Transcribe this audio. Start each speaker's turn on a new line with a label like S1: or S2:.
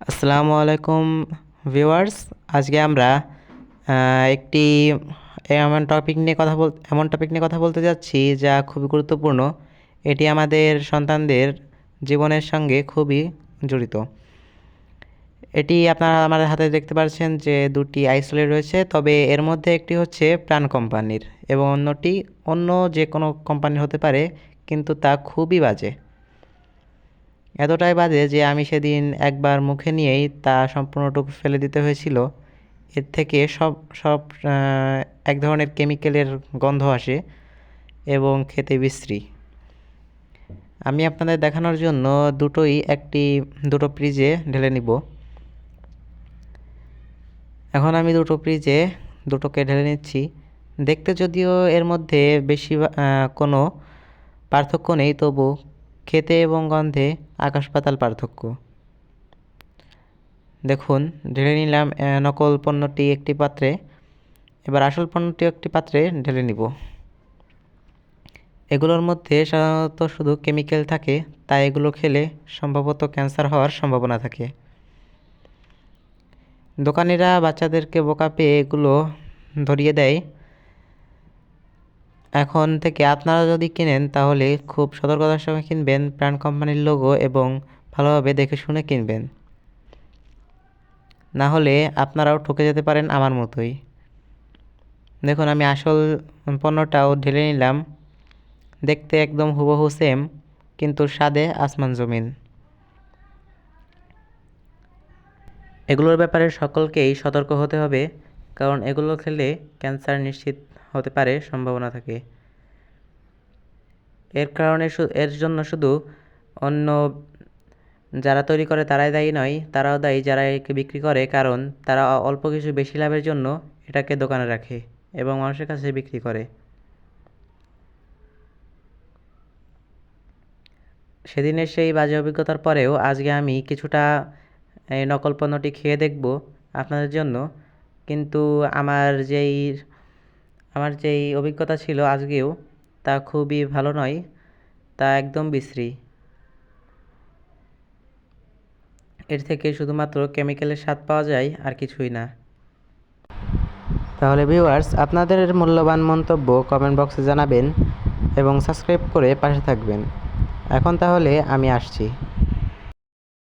S1: আসসালামু আলাইকুম ভিউয়ার্স। আজকে আমরা একটি এমন টপিক নিয়ে কথা বল, এমন টপিক নিয়ে কথা বলতে যাচ্ছি যা খুবই গুরুত্বপূর্ণ। এটি আমাদের সন্তানদের জীবনের সঙ্গে খুবই জড়িত। এটি আপনারা আমাদের হাতে দেখতে পাচ্ছেন যে দুটি আইসোলেট রয়েছে, তবে এর মধ্যে একটি হচ্ছে প্রাণ কোম্পানির এবং অন্যটি অন্য যে কোনো কোম্পানির হতে পারে, কিন্তু তা খুবই বাজে। এতটাই বাজে যে আমি সেদিন একবার মুখে নিয়েই তা সম্পূর্ণটুকু ফেলে দিতে হয়েছিল। এর থেকে সব সব এক ধরনের কেমিক্যালের গন্ধ আসে এবং খেতে বিশ্রী। আমি আপনাদের দেখানোর জন্য দুটোই একটি, দুটো ফ্রিজে ঢেলে নিব। এখন আমি দুটো ফ্রিজে দুটোকে ঢেলে নিচ্ছি। দেখতে যদিও এর মধ্যে বেশি কোনো পার্থক্য নেই, তবু খেতে এবং গন্ধে আকাশ পাতাল পার্থক্য। দেখুন, ঢেলে নিলাম নকল পণ্যটি একটি পাত্রে। এবার আসল পণ্যটি একটি পাত্রে ঢেলে নিব। এগুলোর মধ্যে সাধারণত শুধু কেমিক্যাল থাকে, তাই এগুলো খেলে সম্ভবত ক্যান্সার হওয়ার সম্ভাবনা থাকে। দোকানিরা বাচ্চাদেরকে বোকা পেয়ে এগুলো ধরিয়ে দেয়। এখন থেকে আপনারা যদি কেনেন, তাহলে খুব সতর্কতার সঙ্গে কিনবেন, ব্র্যান্ড কোম্পানির লোগো এবং ভালোভাবে দেখে শুনে কিনবেন। না হলে আপনারাও ঠকে যেতে পারেন আমার মতোই। দেখুন, আমি আসল পণ্যটাও ঢেলে নিলাম। দেখতে একদম হুবহু সেম কিন্তু স্বাদে আসমান জমিন। এগুলোর ব্যাপারে সকলকেই সতর্ক হতে হবে, কারণ এগুলো খেলে ক্যান্সার নিশ্চিত হতে পারে, সম্ভাবনা থাকে। এর কারণে এর জন্য শুধু অন্য যারা তৈরি করে তারাই দায়ী নয়, তারাও দায়ী যারা একে বিক্রি করে, কারণ তারা অল্প কিছু বেশি লাভের জন্য এটাকে দোকানে রাখে এবং মানুষের কাছে বিক্রি করে। সেদিনের সেই বাজে অভিজ্ঞতার পরেও আজকে আমি কিছুটা নকল পণ্যটি খেয়ে দেখব আপনাদের জন্য, কিন্তু আমার যেই আমার যেই অভিজ্ঞতা ছিল আজকেও, তা খুবই ভালো নয়, তা একদম বিশ্রী। এর থেকে শুধুমাত্র কেমিক্যালের স্বাদ পাওয়া যায় আর কিছুই না। তাহলে ভিউয়ার্স, আপনাদের মূল্যবান মন্তব্য কমেন্ট বক্সে জানাবেন এবং সাবস্ক্রাইব করে পাশে থাকবেন। এখন তাহলে আমি আসছি।